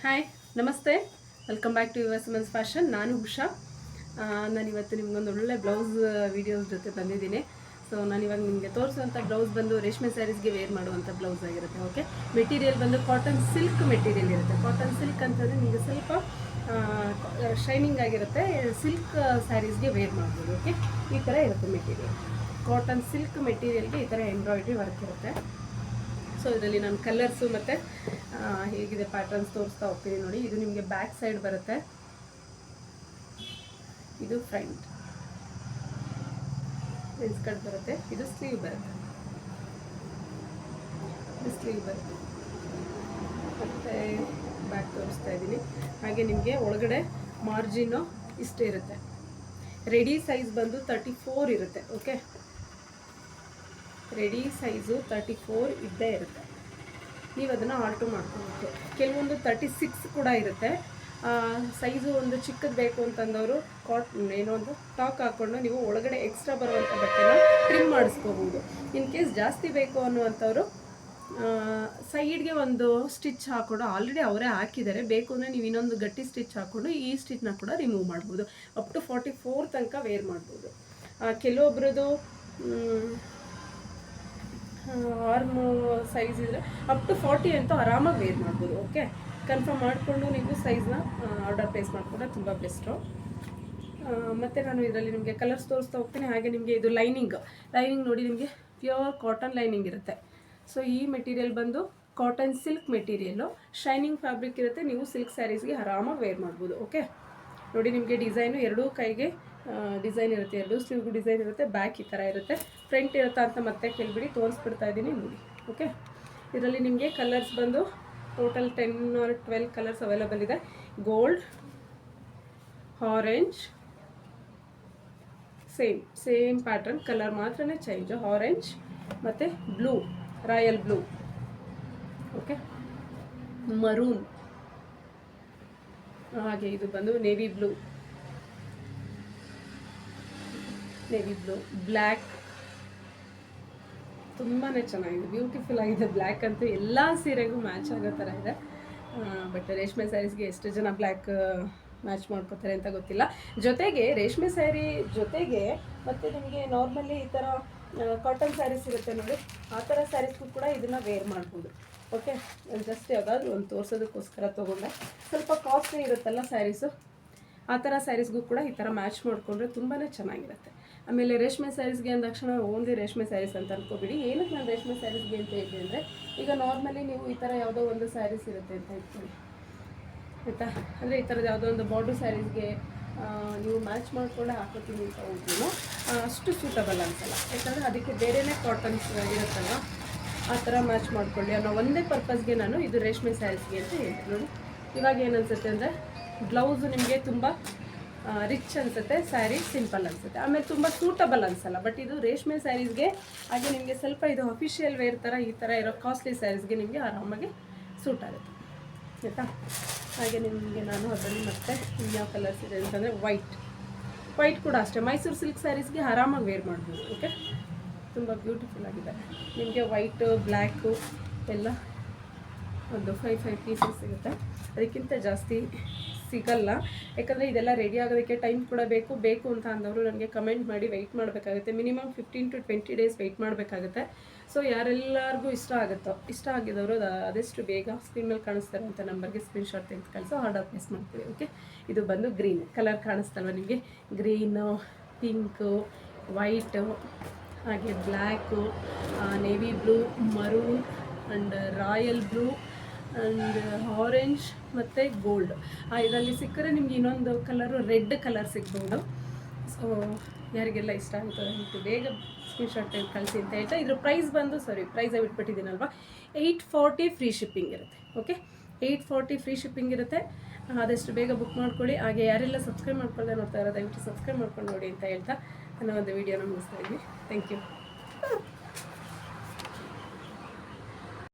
Hi ನಮಸ್ತೆ. Welcome back to your Simmons fashion ನಾನು ಉಷಾ. ನಾನು ಇವತ್ತು ನಿಮ್ಗೊಂದು ಒಳ್ಳೆ ಬ್ಲೌಸ್ ವೀಡಿಯೋಸ್ ಜೊತೆ ಬಂದಿದ್ದೀನಿ ಸೊ ನಾನು ಇವಾಗ ನಿಮಗೆ ತೋರಿಸುವಂಥ ಬ್ಲೌಸ್ ಬಂದು ರೇಷ್ಮೆ ಸ್ಯಾರೀಸ್ಗೆ ವೇರ್ ಮಾಡುವಂಥ ಬ್ಲೌಸ್ ಆಗಿರುತ್ತೆ ಓಕೆ ಮೆಟೀರಿಯಲ್ ಬಂದು ಕಾಟನ್ ಸಿಲ್ಕ್ ಮೆಟೀರಿಯಲ್ ಇರುತ್ತೆ. ಕಾಟನ್ ಸಿಲ್ಕ್ ಅಂತಂದರೆ ನಿಮಗೆ ಸ್ವಲ್ಪ ಶೈನಿಂಗ್ ಆಗಿರುತ್ತೆ. ಸಿಲ್ಕ್ ಸ್ಯಾರೀಸ್ಗೆ ವೇರ್ ಮಾಡ್ಬೋದು ಓಕೆ ಈ ಥರ ಇರುತ್ತೆ ಮೆಟೀರಿಯಲ್ ಕಾಟನ್ ಸಿಲ್ಕ್ ಮೆಟೀರಿಯಲ್ಗೆ ಈ ಥರ ಎಂಬ್ರಾಯ್ಡ್ರಿ ವರ್ಕ್ ಇರುತ್ತೆ. ಸೊ ಇದರಲ್ಲಿ ನಾನು ಕಲರ್ಸು ಮತ್ತು ಹೇಗಿದೆ ಪ್ಯಾಟರ್ನ್ಸ್ ತೋರಿಸ್ತಾ ಹೋಗ್ತೀನಿ ನೋಡಿ. ಇದು ನಿಮಗೆ ಬ್ಯಾಕ್ ಸೈಡ್ ಬರುತ್ತೆ. ಇದು ಫ್ರಂಟ್ ಕಟ್ ಬರುತ್ತೆ. ಇದು ಸ್ಲೀವ್ ಬರುತ್ತೆ. ಇದು ಸ್ಲೀವ್ ಬರುತ್ತೆ. ಮತ್ತು ಬ್ಯಾಕ್ ತೋರಿಸ್ತಾ ಇದ್ದೀನಿ. ಹಾಗೆ ನಿಮಗೆ ಒಳಗಡೆ ಮಾರ್ಜಿನ್ನು ಇಷ್ಟೇ ಇರುತ್ತೆ. ರೆಡಿ ಸೈಜ್ ಬಂದು ತರ್ಟಿ ಫೋರ್ ಇರುತ್ತೆ okay ready size thirty four ಇದ್ದೇ ಇರುತ್ತೆ. ನೀವು ಅದನ್ನು ಆಲ್ಟರ್ ಮಾಡ್ಕೋಬೇಕು. ಕೆಲವೊಂದು ತರ್ಟಿ ಸಿಕ್ಸ್ ಕೂಡ ಇರುತ್ತೆ. ಸೈಜು ಒಂದು ಚಿಕ್ಕದು ಬೇಕು ಅಂತಂದವರು ಕಾಟ್, ಏನೋ ಒಂದು ಟಾಕ್ ಹಾಕ್ಕೊಂಡು ನೀವು ಒಳಗಡೆ ಎಕ್ಸ್ಟ್ರಾ ಬರುವಂಥ ಬಟ್ಟೆನ ಟ್ರಿಮ್ ಮಾಡಿಸ್ಕೋಬೋದು. ಇನ್ ಕೇಸ್ ಜಾಸ್ತಿ ಬೇಕು ಅನ್ನುವಂಥವ್ರು ಸೈಡ್ಗೆ ಒಂದು ಸ್ಟಿಚ್ ಹಾಕ್ಕೊಂಡು ಆಲ್ರೆಡಿ ಅವರೇ ಹಾಕಿದ್ದಾರೆ. ಬೇಕು ಅಂದರೆ ನೀವು ಇನ್ನೊಂದು ಗಟ್ಟಿ ಸ್ಟಿಚ್ ಹಾಕ್ಕೊಂಡು ಈ ಸ್ಟಿಚ್ನ ಕೂಡ ರಿಮೂವ್ ಮಾಡ್ಬೋದು. ಅಪ್ ಟು ಫಾರ್ಟಿ ಫೋರ್ ತನಕ ವೇರ್ ಮಾಡ್ಬೋದು. ಕೆಲವೊಬ್ರದ್ದು ಆರ್ಮು ಸೈಜ್ ಇದ್ದರೆ ಅಪ್ ಟು ಫಾರ್ಟಿ ಅಂತೂ ಆರಾಮಾಗಿ ವೇರ್ ಮಾಡ್ಬೋದು ಓಕೆ ಕನ್ಫರ್ಮ್ ಮಾಡಿಕೊಂಡು ನೀವು ಸೈಜ್ನ ಆರ್ಡರ್ ಪ್ಲೇಸ್ ಮಾಡಿಕೊಂಡ್ರೆ ತುಂಬ ಬೆಸ್ಟು ಮತ್ತು ನಾನು ಇದರಲ್ಲಿ ನಿಮಗೆ ಕಲರ್ಸ್ ತೋರಿಸ್ತಾ ಹೋಗ್ತೀನಿ, ಹಾಗೆ ನಿಮಗೆ ಇದು ಲೈನಿಂಗ್ ಲೈನಿಂಗ್ ನೋಡಿ ನಿಮಗೆ ಪ್ಯೂರ್ ಕಾಟನ್ ಲೈನಿಂಗ್ ಇರುತ್ತೆ. ಸೊ ಈ ಮೆಟೀರಿಯಲ್ ಬಂದು cotton silk material shining fabric ಇರುತ್ತೆ, ನೀವು ಸಿಲ್ಕ್ ಸ್ಯಾರೀಸ್ಗೆ ಆರಾಮಾಗಿ ವೇರ್ ಮಾಡ್ಬೋದು ಓಕೆ ನೋಡಿ ನಿಮಗೆ ಡಿಸೈನು ಎರಡೂ ಕೈಗೆ ಡಿಸೈನ್ ಇರುತ್ತೆ, ಎರಡು ಸ್ಲೀವ್ಗೂ ಡಿಸೈನ್ ಇರುತ್ತೆ ಬ್ಯಾಕ್ ಈ ಥರ ಇರುತ್ತೆ. ಫ್ರಂಟ್ ಇರುತ್ತಾ ಅಂತ ಮತ್ತೆ ಕೇಳಿಬಿಡಿ, ತೋರಿಸ್ಬಿಡ್ತಾ ಇದ್ದೀನಿ ನೋಡಿ ಓಕೆ ಇದರಲ್ಲಿ ನಿಮಗೆ ಕಲರ್ಸ್ ಬಂದು total ten or twelve colours available ಇದೆ. Gold orange same same pattern colour ಮಾತ್ರನೇ ಚೇಂಜ್ ಆರೆಂಜ್ ಮತ್ತು blue royal blue okay maroon ಹಾಗೆ ಇದು ಬಂದು navy blue navy blue black ತುಂಬಾ ಚೆನ್ನಾಗಿದೆ. ಬ್ಯೂಟಿಫುಲ್ ಆಗಿದೆ. ಬ್ಲ್ಯಾಕ್ ಅಂತೂ ಎಲ್ಲ ಸೀರೆಗೂ ಮ್ಯಾಚ್ ಆಗೋ ಥರ ಇದೆ. ಬಟ್ ರೇಷ್ಮೆ ಸ್ಯಾರೀಸ್ಗೆ ಎಷ್ಟು ಜನ ಬ್ಲ್ಯಾಕ್ ಮ್ಯಾಚ್ ಮಾಡ್ಕೋತಾರೆ ಅಂತ ಗೊತ್ತಿಲ್ಲ. ಜೊತೆಗೆ ರೇಷ್ಮೆ ಸ್ಯಾರಿ ಜೊತೆಗೆ ಮತ್ತು ನಿಮಗೆ ನಾರ್ಮಲಿ ಈ ಥರ ಕಾಟನ್ ಸ್ಯಾರೀಸ್ ಇರುತ್ತೆ ನೋಡಿ. ಆ ಥರ ಸ್ಯಾರೀಸ್ಗೂ ಕೂಡ ಇದನ್ನು ವೇರ್ ಮಾಡ್ಬೋದು. ಓಕೆ ನಾನು ಜಸ್ಟ್ ಯಾವುದಾದ್ರೂ ಒಂದು ತೋರಿಸೋದಕ್ಕೋಸ್ಕರ ತೊಗೊಂಡೆ. ಸ್ವಲ್ಪ ಕಾಸ್ಟ್ಲಿ ಇರುತ್ತಲ್ಲ ಸ್ಯಾರೀಸು ಆ ಥರ ಸ್ಯಾರೀಸ್ಗೂ ಕೂಡ ಈ ಥರ ಮ್ಯಾಚ್ ಮಾಡಿಕೊಂಡ್ರೆ ತುಂಬಾ ಚೆನ್ನಾಗಿರುತ್ತೆ. ಆಮೇಲೆ ರೇಷ್ಮೆ ಸ್ಯಾರೀಸ್ಗೆ ಅಂದ ತಕ್ಷಣ ಓನ್ಲಿ ರೇಷ್ಮೆ ಸ್ಯಾರೀಸ್ ಅಂತ ಅನ್ಕೋಬಿಡಿ. ಏನಕ್ಕೆ ನಾನು ರೇಷ್ಮೆ ಸ್ಯಾರೀಸ್ಗೆ ಅಂತ ಹೇಳಿದೆ ಅಂದರೆ, ಈಗ ನಾರ್ಮಲಿ ನೀವು ಈ ಥರ ಯಾವುದೋ ಒಂದು ಸ್ಯಾರೀಸ್ ಇರುತ್ತೆ ಅಂತ ಇಟ್ಕೊಳ್ಳಿ ಆಯಿತಾ? ಅಂದರೆ ಈ ಥರದ ಯಾವುದೋ ಒಂದು ಬಾರ್ಡರ್ ಸ್ಯಾರೀಸ್ಗೆ ನೀವು ಮ್ಯಾಚ್ ಮಾಡಿಕೊಂಡು ಹಾಕೋತೀನಿ ಅಂತ ಹೋಗ್ತೀನೋ ಅಷ್ಟು ಸೂಟಬಲ್ ಅನ್ಸಲ್ಲ. ಯಾಕಂದರೆ ಅದಕ್ಕೆ ಬೇರೆಯೇ ಕಾಟನ್ಸ್ ಇರುತ್ತಲ್ಲ ಆ ಥರ ಮ್ಯಾಚ್ ಮಾಡ್ಕೊಳ್ಳಿ ಅನ್ನೋ ಒಂದೇ ಪರ್ಪಸ್ಗೆ ನಾನು ಇದು ರೇಷ್ಮೆ ಸ್ಯಾರೀಸ್ಗೆ ಅಂತ ಹೇಳ್ತೀನಿ ನೋಡಿ, ಇವಾಗ ಏನು ಅನ್ಸುತ್ತೆ ಅಂದರೆ ಬ್ಲೌಸು ನಿಮಗೆ ತುಂಬ ರಿಚ್ ಅನಿಸುತ್ತೆ ಸ್ಯಾರಿ ಸಿಂಪಲ್ ಅನಿಸುತ್ತೆ. ಆಮೇಲೆ ತುಂಬ ಸೂಟಬಲ್ ಅನಿಸಲ್ಲ ಬಟ್ ಇದು ರೇಷ್ಮೆ ಸ್ಯಾರೀಸ್ಗೆ ಹಾಗೆ ನಿಮಗೆ ಸ್ವಲ್ಪ ಇದು ಅಫಿಷಿಯಲ್ ವೇರ್ ಥರ ಈ ಥರ ಇರೋ ಕಾಸ್ಟ್ಲಿ ಸ್ಯಾರೀಸ್ಗೆ ನಿಮಗೆ ಆರಾಮಾಗಿ ಸೂಟ್ ಆಗುತ್ತೆ. ಆಯಿತಾ? ಹಾಗೆ ನಿಮಗೆ ನಾನು ಅದರಲ್ಲಿ ಮತ್ತೆ ಯಾವ ಕಲರ್ಸ್ ಇದೆ ಅಂತಂದರೆ ವೈಟ್ ವೈಟ್ ಕೂಡ ಅಷ್ಟೇ. ಮೈಸೂರು ಸಿಲ್ಕ್ ಸ್ಯಾರೀಸ್ಗೆ ಆರಾಮಾಗಿ ವೇರ್ ಮಾಡ್ಬೋದು ಓಕೆ ತುಂಬ ಬ್ಯೂಟಿಫುಲ್ ಆಗಿದೆ. ನಿಮಗೆ ವೈಟು ಬ್ಲ್ಯಾಕು ಎಲ್ಲ ಒಂದು ಫೈವ್ ಫೈವ್ ಪೀಸಸ್ ಸಿಗುತ್ತೆ. ಅದಕ್ಕಿಂತ ಜಾಸ್ತಿ ಸಿಗಲ್ಲ. ಯಾಕಂದರೆ ಇದೆಲ್ಲ ರೆಡಿ ಆಗೋದಕ್ಕೆ ಟೈಮ್ ಕೂಡ ಬೇಕು. ಬೇಕು ಅಂತ ಅಂದವರು ನನಗೆ ಕಮೆಂಟ್ ಮಾಡಿ ವೆಯ್ಟ್ ಮಾಡಬೇಕಾಗುತ್ತೆ. Minimum fifteen to twenty days wait ಮಾಡಬೇಕಾಗುತ್ತೆ. ಸೊ ಯಾರೆಲ್ಲರಿಗೂ ಇಷ್ಟ ಆಗುತ್ತೋ, ಇಷ್ಟ ಆಗಿದವರು ಆದಷ್ಟು ಬೇಗ ಸ್ಕ್ರೀನ್ ಮೇಲೆ ಕಾಣಿಸ್ತಾರೆ ಅಂತ ನಂಬರ್ಗೆ ಸ್ಕ್ರೀನ್ಶಾಟ್ ತೆಗೆದು ಕಳಿಸೋ ಆರ್ಡರ್ ಪ್ಲೇಸ್ ಮಾಡ್ತೀವಿ ಓಕೆ ಇದು ಬಂದು ಗ್ರೀನ್ ಕಲರ್ ಕಾಣಿಸ್ತಲ್ವ ನಿಮಗೆ? ಗ್ರೀನು ಪಿಂಕು ವೈಟು ಹಾಗೆ black navy blue maroon and royal blue and orange ಮತ್ತು ಗೋಲ್ಡ್ ಇದರಲ್ಲಿ ಸಿಕ್ಕರೆ ನಿಮ್ಗೆ ಇನ್ನೊಂದು ಕಲರು ರೆಡ್ ಕಲರ್ ಸಿಗ್ಬೋದು. ಸೊ ಯಾರಿಗೆಲ್ಲ ಇಷ್ಟ ಅಂತ ಅಂತ ಬೇಗ ಸ್ಕ್ರೀನ್ಶಾಟ್ ತೆಗೆದು ಕಳಿಸಿ ಅಂತ ಹೇಳ್ತಾ. ಇದ್ರ ಪ್ರೈಸ್ ಬಂದು ಸಾರಿ ಪ್ರೈಸೇ ಬಿಟ್ಬಿಟ್ಟಿದ್ದೀನಲ್ವ? ಏಯ್ಟ್ ಫಾರ್ಟಿ ಫ್ರೀ ಶಿಪ್ಪಿಂಗ್ ಇರುತ್ತೆ. Okay eight forty free shipping ಇರುತ್ತೆ. ಆದಷ್ಟು ಬೇಗ ಬುಕ್ ಮಾಡ್ಕೊಳ್ಳಿ. ಹಾಗೆ ಯಾರೆಲ್ಲ ಸಬ್ಸ್ಕ್ರೈಬ್ ಮಾಡ್ಕೊಳ್ಳದೆ ನೋಡ್ತಾ ಇರೋ, ದಯವಿಟ್ಟು ಸಬ್ಸ್ಕ್ರೈಬ್ ಮಾಡ್ಕೊಂಡು ನೋಡಿ ಅಂತ ಹೇಳ್ತಾ. ನಾನು ಒಂದು ವೀಡಿಯೋನ ಮುಗಿಸ್ತಾ ಇದ್ದೀನಿ. Thank you